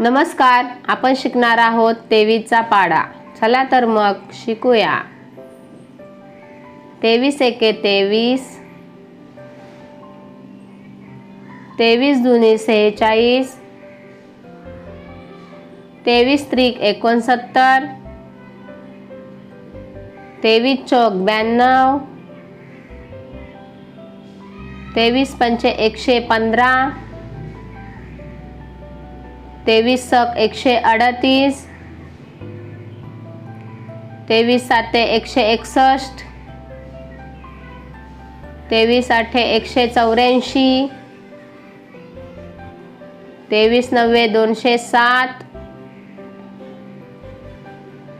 नमस्कार आपण शिकणार आहोत तेवीसचा पाडा. चला तर मग शिकूया. तेवीस एके तेवीस. तेवीस दुनी सेहेचाळीस. तेवीस त्रिक एकोणसत्तर. तेवीस चौक ब्याण्णव. तेवीस पंचे एकशे पंधरा. तेवीस सक एकशे अडतीस. तेवीस साते एकशे एकसष्ट. तेवीस आठे एकशे चौऱ्याऐंशी. तेवीस नव्वे दोनशे सात.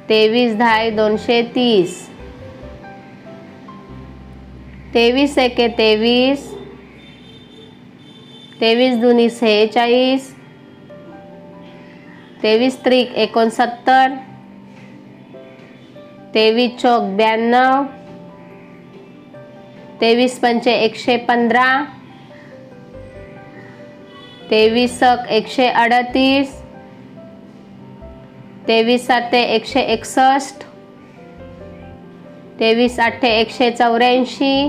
तेवीस दहा दोनशे तीस. तेवीस एके तेवीस. तेवीस दुनी सेहेचाळीस. तेवीस त्रिक एकोणसत्तर तेवीस चौक ब्याण्णव तेवीस पंचे एकशे पंधरा तेवीस सक एकशे अडतीस तेवीस साते एकशे एकसष्ट तेवीस आठे एकशे चौऱ्याऐंशी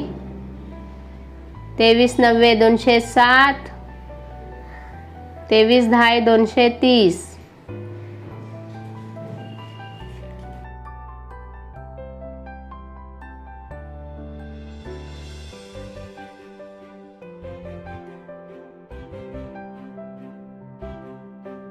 तेवीस नव्वे दोनशे सात तेवीस दहा दोनशे तीस.